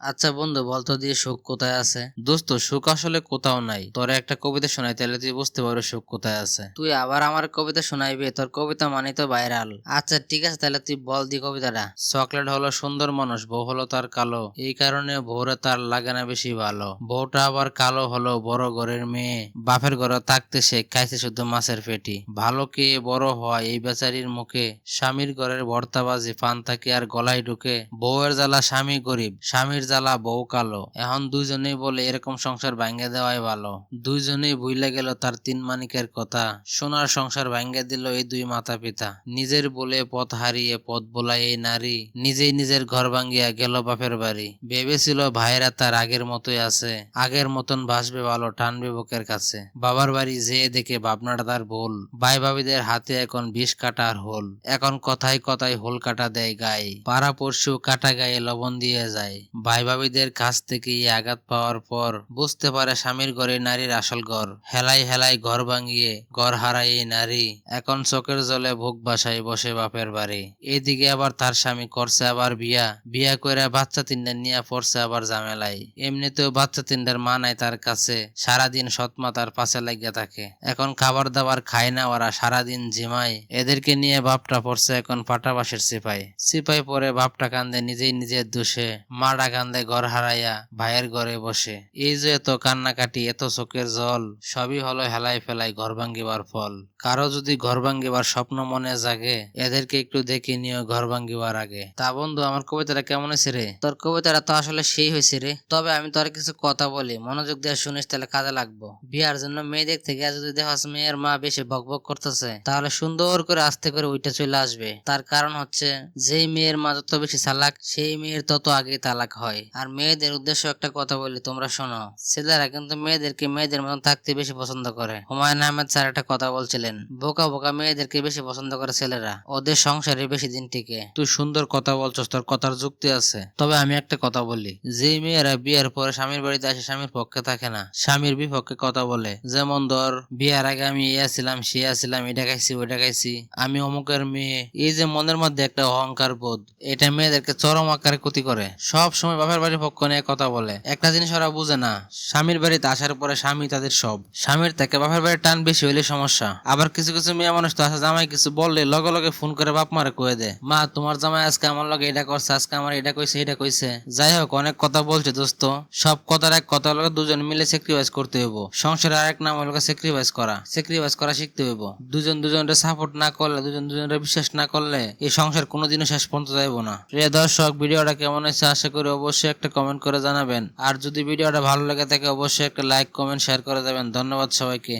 আচ্ছা বন্ধু বলতো দিয়ে সুখ কোথায় আছে? দোস্ত, সুখ আসলে কোথাও নাই। তোর একটা কবিতা শোনাই, তাহলে তুই বুঝতে পারো সুখ কোথায় আছে। তুই আবার আমার কবিতা শোনাইবি, তোর কবিতা মানে তো ভাইরাল আচ্ছা ঠিক আছে, তাহলে তুই বল দি কবিতাটা। চকলেট হলো সুন্দর মানুষ, বউ হলো তার কালো। এই কারণে বউরে তার লাগে না বেশি ভালো। বউটা আবার কালো হলো, বড় ঘরের মেয়ে। বাপের ঘরে থাকতে সে খাইছে শুধু মাছের পেটি। ভালো কে বড় হয় এই বেচারির মুখে। স্বামীর ঘরের ভর্তাবাজি পান থাকে আর গলায় ঢুকে? বউয়ের জ্বালা, স্বামী গরিব। স্বামীর জ্বালা বউ কালো। এখন দুইজনেই বলে এরকম সংসার ভাঙ্গে দেওয়াই ভালো। দুইজনেই ভুইলে গেল তার তিন মানিকের কথা। সোনার সংসার ভাঙ্গে দিল এই দুই মাতা পিতা নিজের বলে পথ হারিয়ে পথ বোলায় এই নারী। নিজেই নিজের ঘর ভাঙ্গিয়া গেল বাপের বাড়ি। ভেবেছিল ভাইরা তার আগের মতোই আছে। আগের মতন ভাসবে ভালো, টানবে বুকের কাছে। বাবার বাড়ি যেয়ে দেখে ভাবনাটা তার ভুল। ভাই ভাবিদের হাতে এখন বিষ কাটা আর হোল। এখন কথায় কথায় হোল কাটা দেয় গায়ে। পাড়া পরশু কাটা গায়ে লবণ দিয়ে যায়। ভাই ভাবিদের কাছ থেকে এই আঘাত পাওয়ার পর বুঝতে পারে স্বামীর ঘরে নারীর আসল ঘর। হেলাই হেলাই ঘর ভাঙিয়ে ঘর হারায় এই নারী। এখন চোখের জলে ভোগ বাসায় বসে বাপের বাড়ি। এদিকে আবার তার স্বামী করছে আবার বিয়া। বিয়া করে বাচ্চা তিনটা নিয়ে পড়ছে আবার ঝামেলাই এমনিতেও বাচ্চা তিনটার মা নাই তার কাছে। সারাদিন সৎমা তার পাশে লাগিয়ে থাকে। এখন খাবার দাবার খায় না ওরা, সারাদিন ঝিমায়। এদেরকে নিয়ে বাপটা পড়ছে এখন পাটাবাসের সিপাই। সিপাই পরে বাপটা কান্দে নিজেই নিজের দোষে। মাটা কান্দে ঘর হারাইয়া ভাইয়ের ঘরে বসে। এই যে এত কান্নাকাটি, এত চোখের জল, সবই হলো হেলাই ফেলাই ঘর ভাঙ্গিবার ফল। কারও যদি ঘর ভাঙ্গিবার স্বপ্ন মনে জাগে, এদেরকে একটু দেখে নিও ঘর ভাঙ্গিবার আগে। তা বন্ধু, আমার কবিতাটা কেমন হয়েছে রে? তোর কবিতাটা তো আসলে সেই হয়েছে রে। তবে আমি তোর কিছু কথা বলি, মনোযোগ দিয়ে শুনিস তাহলে কাজে লাগবো। বিয়ার জন্য মেয়ে দেখতে গিয়ে যদি দেখাস মেয়ের মা বেশি বকবক করতেছে, তাহলে সুন্দর করে আস্তে করে ওইটা চলে আসবে। তার কারণ হচ্ছে, যেই মেয়ের মা যত বেশি চালাক, সেই মেয়ের তত আগে তালাক হয়। আর মেয়েদের উদ্দেশ্য একটা কথা বলি, তোমরা শোনো। ছেলেরা কিন্তু মেয়েদেরকে মেয়েদের মতন থাকতে বেশি পছন্দ করে। হুমায়ুন আহমেদ স্যার একটা কথা বলছিলেন, বোকা বোকা মেয়েদেরকে বেশি পছন্দ করে ছেলেরা। ওদের সংসারে বেশি দিন টিকে। তুই সুন্দর কথা বলছস, তোর কথার যুক্তি আছে। তবে আমি একটা কথা বলি যে মেয়েরা বিয়ের পরে স্বামীর বাড়িতে আসে, স্বামীর পক্ষে থাকে না। স্বামীর বিপক্ষে কথা বলে, যেমন ধর, বিয়ের আগে আমি ইয়ে ছিলাম সে ছিলাম, এটা খাইছি, ওইটা খাইছি। আমি অমুকের মেয়ে, এই যে মনের মধ্যে একটা অহংকার বোধ, এটা মেয়েদেরকে চরম আকারে ক্ষতি করে। সব সময় বাপের বাড়ির পক্ষ নিয়ে কথা বলে। একটা জিনিস ওরা বুঝে না, স্বামীর বাড়িতে আসার পরে স্বামী তাদের সব। স্বামীর থেকে বাপের বাড়ির টান বেশি হলে সমস্যা। আবার কিছু কিছু মেয়ে মানুষ তো আছে, জামাই কিছু বললে লগে লগে ফোন করে বাপ মারে কয়ে দেয়, মা, তোমার জামাই আজকে আমার লগে এটা করছে, আজকে আমার এটা কইছে এটা কইছে। যাই হোক, অনেক কথা বলছে দোস্ত। সব কথার এক কথা লগে দুজন মিলে স্যাক্রিফাইস করতে হইব। সংসারে আরেক নাম হলো স্যাক্রিফাইস করা। স্যাক্রিফাইস করা শিখতে হইব। দুজন দুজনের সাপোর্ট না করলে, দুজন দুজনের বিশ্বাস না করলে এই সংসার কোনোদিনও শেষ পর্যন্ত যাইব না। প্রিয় দর্শক, ভিডিওটা কেমন হয়েছে আশা করি অবশ্যই একটা কমেন্ট করে জানাবেন। আর যদি ভিডিওটা ভালো লেগে থাকে, অবশ্যই একটা লাইক কমেন্ট শেয়ার করে দেবেন। ধন্যবাদ সবাইকে।